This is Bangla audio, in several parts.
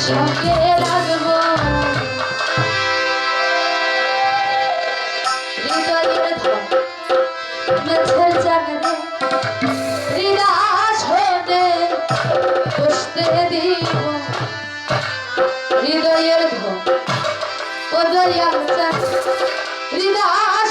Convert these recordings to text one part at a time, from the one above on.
সঙ্গে লাগবো হৃদয়ের ধন মেছে জাগরে হৃদাস হতে বসতে দিব হৃদয়ের ধন ও দয়া হৃদাস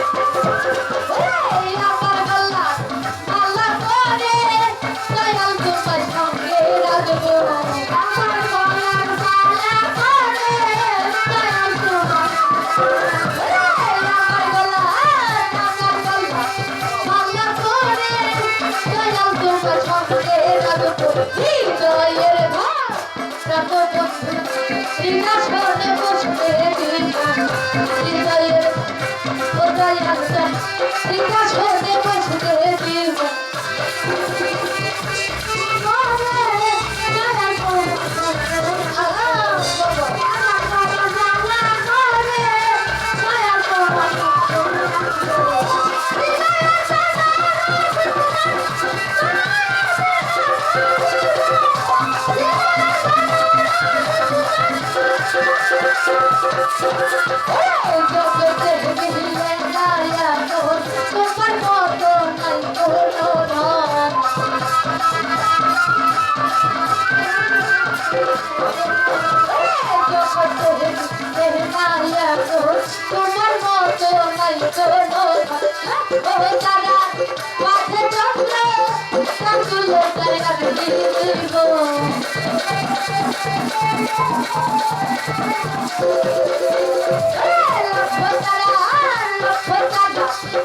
Oh, তোমার মতো নাই কোনো ও তারা পথে চলে সকল জায়গা দিব ও তারা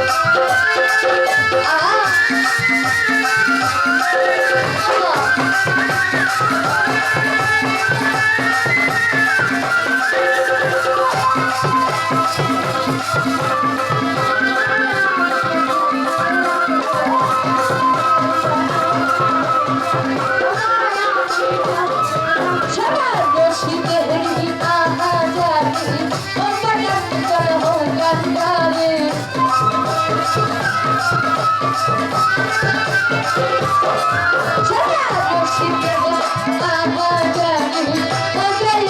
Ah. সারা বসে দেব বাবা জানি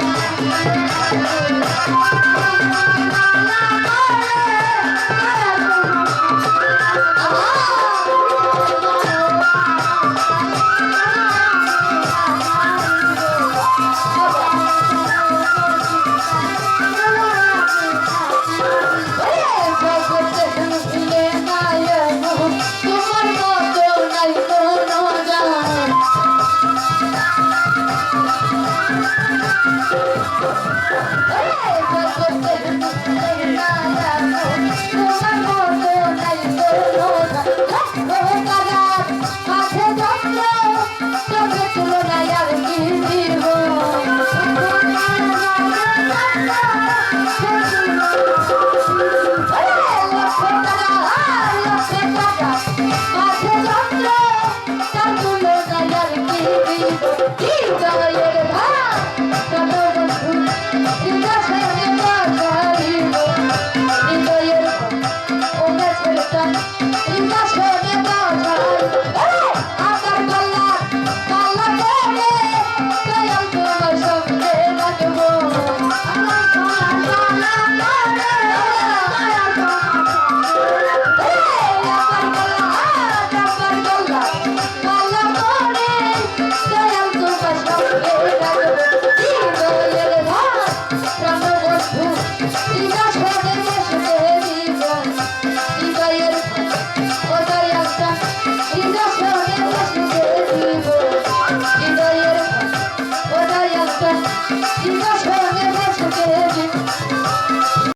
Thank you.